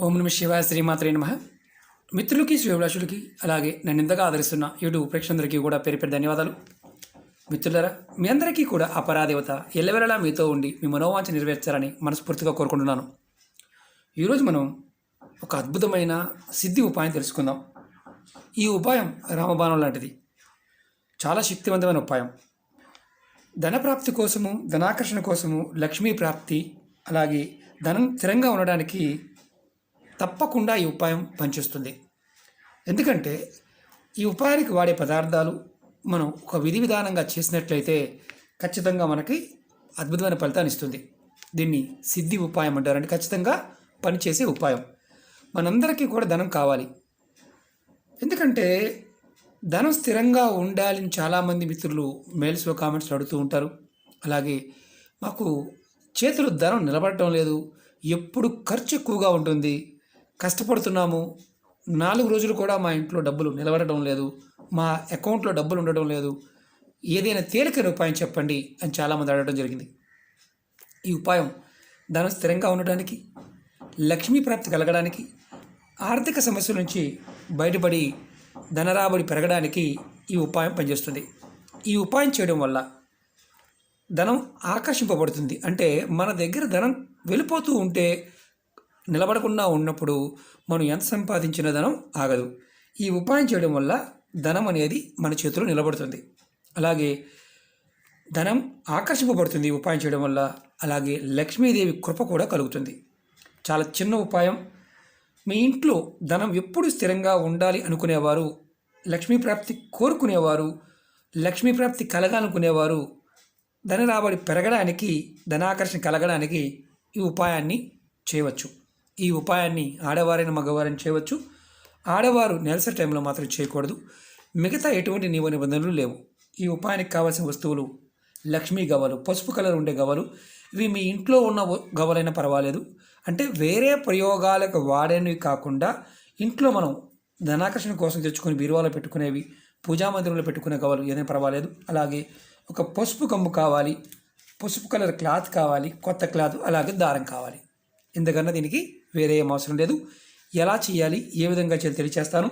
ఓం నమ శివాయ శ్రీమాత్రే నమ. మిత్రులకి శ్రీభిలాషులకి అలాగే నన్ను ఇంతగా ఆదరిస్తున్న యూట్యూబ్ ప్రేక్షకులందరికీ కూడా పేరు పేరు ధన్యవాదాలు. మిత్రులరా మీ అందరికీ కూడా అపరాదేవత పరాదేవత ఎల్లవెల్లలా మీతో ఉండి మీ మనోవాంఛ నెరవేర్చాలని మనస్ఫూర్తిగా కోరుకుంటున్నాను. ఈరోజు మనం ఒక అద్భుతమైన సిద్ధి ఉపాయం తెలుసుకుందాం. ఈ ఉపాయం రామబాణం లాంటిది. చాలా శక్తివంతమైన ఉపాయం. ధనప్రాప్తి కోసము ధనాకర్షణ కోసము లక్ష్మీ ప్రాప్తి అలాగే ధనం స్థిరంగా ఉండడానికి తప్పకుండా ఈ ఉపాయం పనిచేస్తుంది. ఎందుకంటే ఈ ఉపాయానికి వాడే పదార్థాలు మనం ఒక విధి విధానంగా చేసినట్లయితే ఖచ్చితంగా మనకి అద్భుతమైన ఫలితాన్ని ఇస్తుంది. దీన్ని సిద్ధి ఉపాయం అంటారంటే ఖచ్చితంగా పనిచేసే ఉపాయం. మనందరికీ కూడా ధనం కావాలి. ఎందుకంటే ధనం స్థిరంగా ఉండాలని చాలామంది మిత్రులు మెయిల్స్లో కామెంట్స్లో అడుగుతూ ఉంటారు. అలాగే మాకు చేతులు ధనం నిలబడటం లేదు. ఎప్పుడు ఖర్చు ఎక్కువగా ఉంటుంది. కష్టపడుతున్నాము. నాలుగు రోజులు కూడా మా ఇంట్లో డబ్బులు నిలబడటం లేదు. మా అకౌంట్లో డబ్బులు ఉండడం లేదు. ఏదైనా తేలిక ఉపాయం చెప్పండి అని చాలామంది అడగడం జరిగింది. ఈ ఉపాయం ధనం స్థిరంగా ఉండడానికి లక్ష్మీ ప్రాప్తి కలగడానికి ఆర్థిక సమస్యల నుంచి బయటపడి ధనరాబడి పెరగడానికి ఈ ఉపాయం పనిచేస్తుంది. ఈ ఉపాయం చేయడం వల్ల ధనం ఆకర్షింపబడుతుంది. అంటే మన దగ్గర ధనం వెళ్ళిపోతూ ఉంటే నిలబడకుండా ఉన్నప్పుడు మనం ఎంత సంపాదించిన ధనం ఆగదు. ఈ ఉపాయం చేయడం వల్ల ధనం అనేది మన చేతిలో నిలబడుతుంది. అలాగే ధనం ఆకర్షింపబడుతుంది ఉపాయం చేయడం వల్ల. అలాగే లక్ష్మీదేవి కృప కూడా కలుగుతుంది. చాలా చిన్న ఉపాయం. మీ ఇంట్లో ధనం ఎప్పుడు స్థిరంగా ఉండాలి అనుకునేవారు లక్ష్మీ ప్రాప్తి కోరుకునేవారు లక్ష్మీ ప్రాప్తి కలగాలనుకునేవారు ధన రాబడి పెరగడానికి ధనాకర్షణ కలగడానికి ఈ ఉపాయాన్ని చేయవచ్చు. ఈ ఉపాయాన్ని ఆడవారైన మగవారైన చేయవచ్చు. ఆడవారు నెలసరి టైంలో మాత్రం చేయకూడదు. మిగతా ఎటువంటి నియమ నిబంధనలు లేవు. ఈ ఉపాయానికి కావాల్సిన వస్తువులు లక్ష్మీ గవ్వలు పసుపు కలర్ ఉండే గవ్వలు ఇవి మీ ఇంట్లో ఉన్న వ- గవ్వలైనా పర్వాలేదు. అంటే వేరే ప్రయోగాలకు వాడేవి కాకుండా ఇంట్లో మనం ధనాకర్షణ కోసం తెచ్చుకొని బీరువాలో పెట్టుకునేవి పూజా మందిరంలో పెట్టుకునే గవ్వలు ఏదైనా పర్వాలేదు. అలాగే ఒక పసుపు కమ్ము కావాలి పసుపు కలర్ క్లాత్ కావాలి కొత్త క్లాత్ అలాగే దారం కావాలి. ఎందుకన్నా దీనికి వేరే ఏం అవసరం లేదు. ఎలా చేయాలి? ఏ విధంగా చేయాలి తెలియచేస్తాను.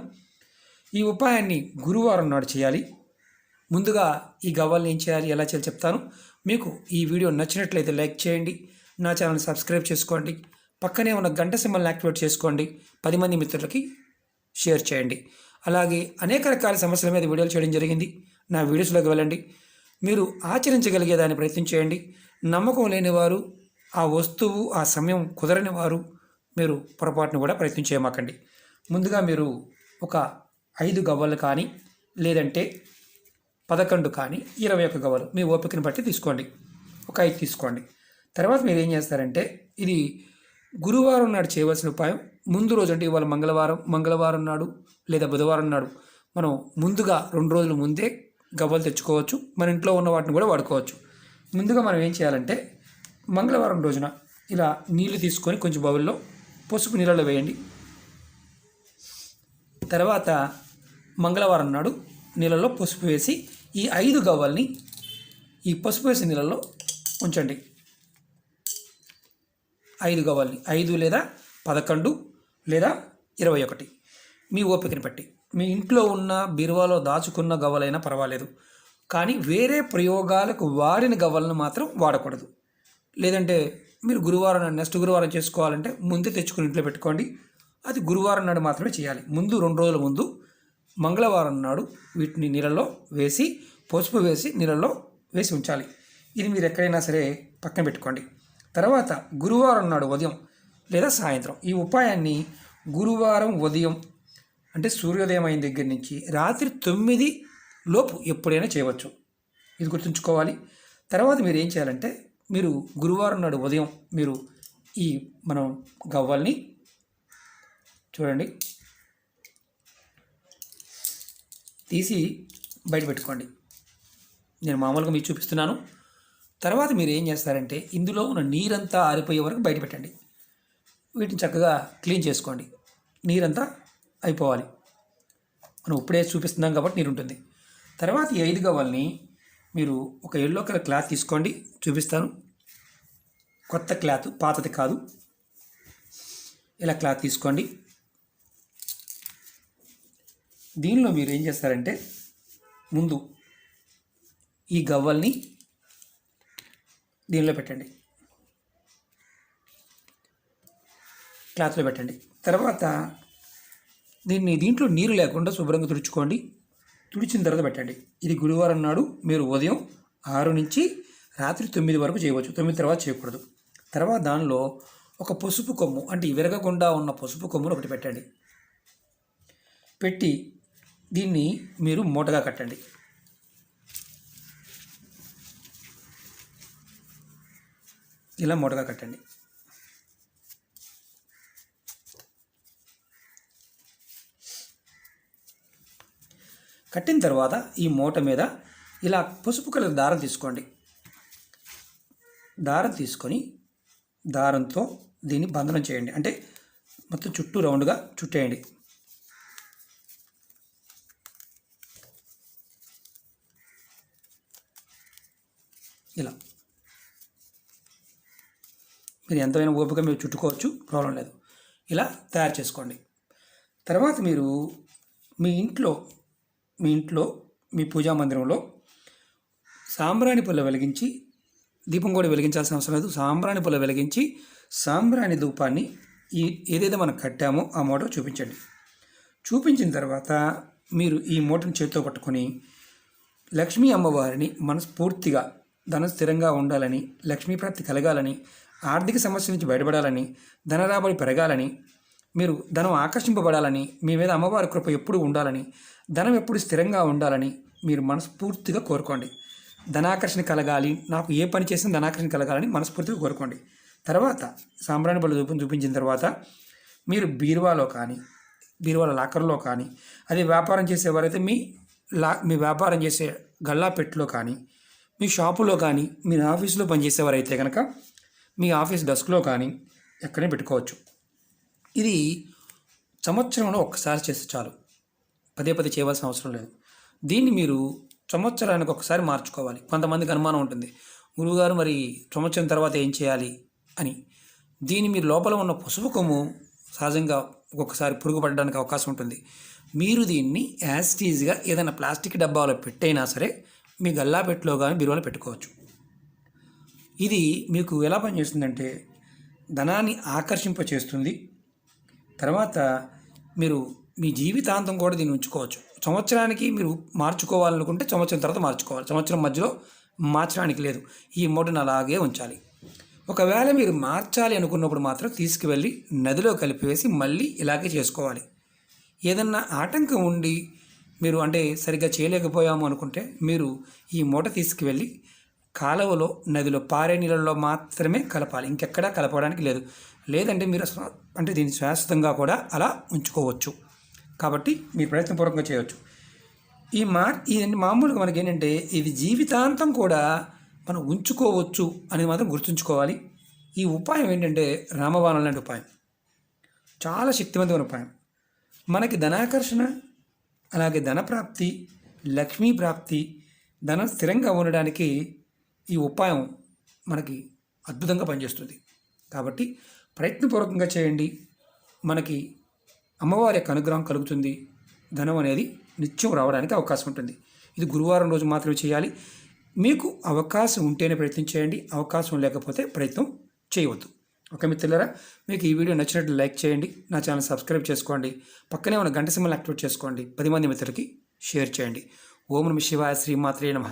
ఈ ఉపాయాన్ని గురువారం నాడు చేయాలి. ముందుగా ఈ గవ్వల్ని ఏం చేయాలి? ఎలా చేయాలి చెప్తాను. మీకు ఈ వీడియో నచ్చినట్లయితే లైక్ చేయండి. నా ఛానల్ సబ్స్క్రైబ్ చేసుకోండి. పక్కనే ఉన్న గంట సింబల్ని యాక్టివేట్ చేసుకోండి. పది మంది మిత్రులకి షేర్ చేయండి. అలాగే అనేక రకాల సమస్యల మీద వీడియోలు చేయడం జరిగింది. నా వీడియోస్లోకి వెళ్ళండి. మీరు ఆచరించగలిగే దాన్ని ప్రయత్నం చేయండి. నమ్మకం లేని వారు ఆ వస్తువు ఆ సమయం కుదరని వారు మీరు పొరపాటును కూడా ప్రయత్నం చేయమాకండి. ముందుగా మీరు ఒక ఐదు గవ్వలు కానీ లేదంటే పదకొండు కానీ ఇరవై ఒక్క గవ్వలు మీ ఓపికను బట్టి తీసుకోండి. ఒక ఐదు తీసుకోండి. తర్వాత మీరు ఏం చేస్తారంటే ఇది గురువారం నాడు చేయవలసిన ఉపాయం ముందు రోజు అంటే ఇవాళ మంగళవారం మంగళవారం నాడు లేదా బుధవారం నాడు మనం ముందుగా రెండు రోజుల ముందే గవ్వలు తెచ్చుకోవచ్చు మన ఇంట్లో ఉన్న వాటిని కూడా వాడుకోవచ్చు. ముందుగా మనం ఏం చేయాలంటే మంగళవారం రోజున ఇలా నీళ్ళు తీసుకొని కొంచెం బౌల్లో పసుపు నీళ్ళలో వేయండి. తర్వాత మంగళవారం నాడు నీళ్ళలో పసుపు వేసి ఈ ఐదు గవ్వల్ని ఈ పసుపు వేసిన నీళ్ళలో ఉంచండి. ఐదు గవ్వల్ని ఐదు లేదా పదకొండు లేదా ఇరవై ఒకటి. మీ ఓపికని బట్టి. మీ ఇంట్లో ఉన్న బీరువాలో దాచుకున్న గవ్వలైనా పర్వాలేదు. కానీ వేరే ప్రయోగాలకు వాడిన గవ్వలను మాత్రం వాడకూడదు. లేదంటే మీరు గురువారం నాడు నెక్స్ట్ గురువారం చేసుకోవాలంటే ముందే తెచ్చుకుని ఇంట్లో పెట్టుకోండి. అది గురువారం నాడు మాత్రమే చేయాలి. ముందు రెండు రోజుల ముందు మంగళవారం నాడు వీటిని నీళ్ళలో వేసి పసుపు వేసి నీళ్ళలో వేసి ఉంచాలి. ఇది మీరు ఎక్కడైనా సరే పక్కన పెట్టుకోండి. తర్వాత గురువారం నాడు ఉదయం లేదా సాయంత్రం ఈ ఉపాయాన్ని గురువారం ఉదయం అంటే సూర్యోదయం అయిన దగ్గర నుంచి రాత్రి తొమ్మిది లోపు ఎప్పుడైనా చేయవచ్చు. ఇది గుర్తుంచుకోవాలి. తర్వాత మీరు ఏం చేయాలంటే మీరు గురువారం నాడు ఉదయం మీరు ఈ మనం గవ్వల్ని చూడండి. తీసి బయట పెట్టుకోండి. నేను మామూలుగా మీకు చూపిస్తున్నాను. తర్వాత మీరు ఏం చేస్తారంటే ఇందులో ఉన్న నీరంతా ఆరిపోయే వరకు బయట పెట్టండి. వీటిని చక్కగా క్లీన్ చేసుకోండి. నీరంతా అయిపోవాలి. మనం ఇప్పుడే చూపిస్తున్నాం కాబట్టి నీరు ఉంటుంది తర్వాత ఈ ఐదు గవ్వల్ని మీరు ఒక ఎల్లో కలర్ క్లాత్ తీసుకోండి. చూపిస్తాను. కొత్త క్లాత్ పాతది కాదు. ఇలా క్లాత్ తీసుకోండి. దీనిలో మీరు ఏం చేస్తారంటే ముందు ఈ గవ్వల్ని దీనిలో పెట్టండి. క్లాత్లో పెట్టండి. తర్వాత దీన్ని దీంట్లో నీరు లేకుండా శుభ్రంగా తుడుచుకోండి. తుడిచిన తర్వాత పెట్టండి. ఇది గురువారం నాడు మీరు ఉదయం ఆరు నుంచి రాత్రి తొమ్మిది వరకు చేయవచ్చు. తొమ్మిది తర్వాత చేయకూడదు. తర్వాత దానిలో ఒక పసుపు కొమ్ము అంటే విరగకుండా ఉన్న పసుపు కొమ్మును ఒకటి పెట్టండి. పెట్టి దీన్ని మీరు మూటగా కట్టండి. ఇలా మూటగా కట్టండి. కట్టిన తర్వాత ఈ మూట మీద ఇలా పసుపు కలర్ దారం తీసుకోండి. దారం తీసుకొని దారంతో దీన్ని బంధనం చేయండి. అంటే మొత్తం చుట్టూ రౌండ్గా చుట్టేయండి. ఇలా. మీరు ఎంతమైనా ఓపిక మీరు చుట్టుకోవచ్చు ప్రాబ్లం లేదు. ఇలా తయారు చేసుకోండి. తర్వాత మీరు మీ ఇంట్లో మీ ఇంట్లో మీ పూజా మందిరంలో సాంబ్రాణి పుల్ల వెలిగించి దీపం కూడా వెలిగించాల్సిన అవసరం లేదు. సాంబ్రాణి పుల్ల వెలిగించి సాంబ్రాణి ధూపాన్ని ఈ ఏదైతే మనం కట్టామో ఆ మూట చూపించండి. చూపించిన తర్వాత మీరు ఈ మూటను చేతితో పట్టుకొని లక్ష్మీ అమ్మవారిని మనస్ఫూర్తిగా ధనం స్థిరంగా ఉండాలని లక్ష్మీ ప్రాప్తి కలగాలని ఆర్థిక సమస్య నుంచి బయటపడాలని ధన రాబడి పెరగాలని మీరు ధనం ఆకర్షింపబడాలని మీ మీద అమ్మవారి కృప ఎప్పుడు ఉండాలని ధనం ఎప్పుడు స్థిరంగా ఉండాలని మీరు మనస్ఫూర్తిగా కోరుకోండి. ధనాకర్షణ కలగాలి నాకు ఏ పని చేసినా ధనాకర్షణ కలగాలని మనస్ఫూర్తిగా కోరుకోండి. తర్వాత సాంబ్రాణి బలు చూపి చూపించిన తర్వాత మీరు బీరువాలో కానీ బీరువాల లాకర్లో కానీ అదే వ్యాపారం చేసేవారైతే మీ లా మీ వ్యాపారం చేసే గల్లాపెట్టులో కానీ మీ షాపులో కానీ మీ ఆఫీసులో పనిచేసేవారైతే కనుక మీ ఆఫీస్ డెస్క్లో కానీ ఎక్కడైనా పెట్టుకోవచ్చు. ఇది సంవత్సరంలో ఒక్కసారి చేస్తే చాలు. పదే పదే చేయవలసిన అవసరం లేదు. దీన్ని మీరు సంవత్సరానికి ఒకసారి మార్చుకోవాలి. కొంతమందికి అనుమానం ఉంటుంది. గురువుగారు మరి సంవత్సరం తర్వాత ఏం చేయాలి అని. దీని మీరు లోపల ఉన్న పసుపు కొమ్ము సహజంగా ఒక్కొక్కసారి పురుగు పడడానికి అవకాశం ఉంటుంది. మీరు దీన్ని యాస్టీజ్గా ఏదైనా ప్లాస్టిక్ డబ్బాలో పెట్టైనా సరే మీ గల్లాపెట్టులో కానీ బిరువలో పెట్టుకోవచ్చు. ఇది మీకు ఎలా పనిచేస్తుందంటే ధనాన్ని ఆకర్షింప చేస్తుంది తర్వాత మీరు మీ జీవితాంతం కూడా దీన్ని ఉంచుకోవచ్చు. సంవత్సరానికి మీరు మార్చుకోవాలనుకుంటే సంవత్సరం తర్వాత మార్చుకోవాలి. సంవత్సరం మధ్యలో మార్చడానికి లేదు. ఈ మూటను అలాగే ఉంచాలి. ఒకవేళ మీరు మార్చాలి అనుకున్నప్పుడు మాత్రం తీసుకువెళ్ళి నదిలో కలిపివేసి మళ్ళీ ఇలాగే చేసుకోవాలి. ఏదన్నా ఆటంకం ఉండి మీరు అంటే సరిగ్గా చేయలేకపోయాము అనుకుంటే మీరు ఈ మూట తీసుకువెళ్ళి కాలువలో నదిలో పారే నీళ్ళల్లో మాత్రమే కలపాలి. ఇంకెక్కడా కలపడానికి లేదు. లేదంటే మీరు అంటే దీన్ని శాశ్వతంగా కూడా అలా ఉంచుకోవచ్చు. కాబట్టి మీరు ప్రయత్నపూర్వకంగా చేయవచ్చు ఈ మా ఈ మామూలుగా మనకి ఏంటంటే ఇది జీవితాంతం కూడా మనం ఉంచుకోవచ్చు అనేది మాత్రం గుర్తుంచుకోవాలి. ఈ ఉపాయం ఏంటంటే రామబాణం లాంటి ఉపాయం. చాలా శక్తివంతమైన ఉపాయం. మనకి ధనాకర్షణ అలాగే ధనప్రాప్తి లక్ష్మీ ప్రాప్తి ధనం స్థిరంగా ఉండడానికి ఈ ఉపాయం మనకి అద్భుతంగా పనిచేస్తుంది. కాబట్టి ప్రయత్నపూర్వకంగా చేయండి. మనకి అమ్మవారి యొక్క అనుగ్రహం కలుగుతుంది. ధనం అనేది నిత్యం రావడానికి అవకాశం ఉంటుంది. ఇది గురువారం రోజు మాత్రమే చేయాలి. మీకు అవకాశం ఉంటేనే ప్రయత్నం చేయండి. అవకాశం లేకపోతే ప్రయత్నం చేయవద్దు. ఓకే మిత్రులరా మీకు ఈ వీడియో నచ్చినట్లు లైక్ చేయండి. నా ఛానల్ సబ్స్క్రైబ్ చేసుకోండి. పక్కనే ఉన్న గంట సింబల్ యాక్టివేట్ చేసుకోండి. పది మంది మిత్రులకి షేర్ చేయండి. ఓం నమ శివాయ శ్రీమాత్రే నమ.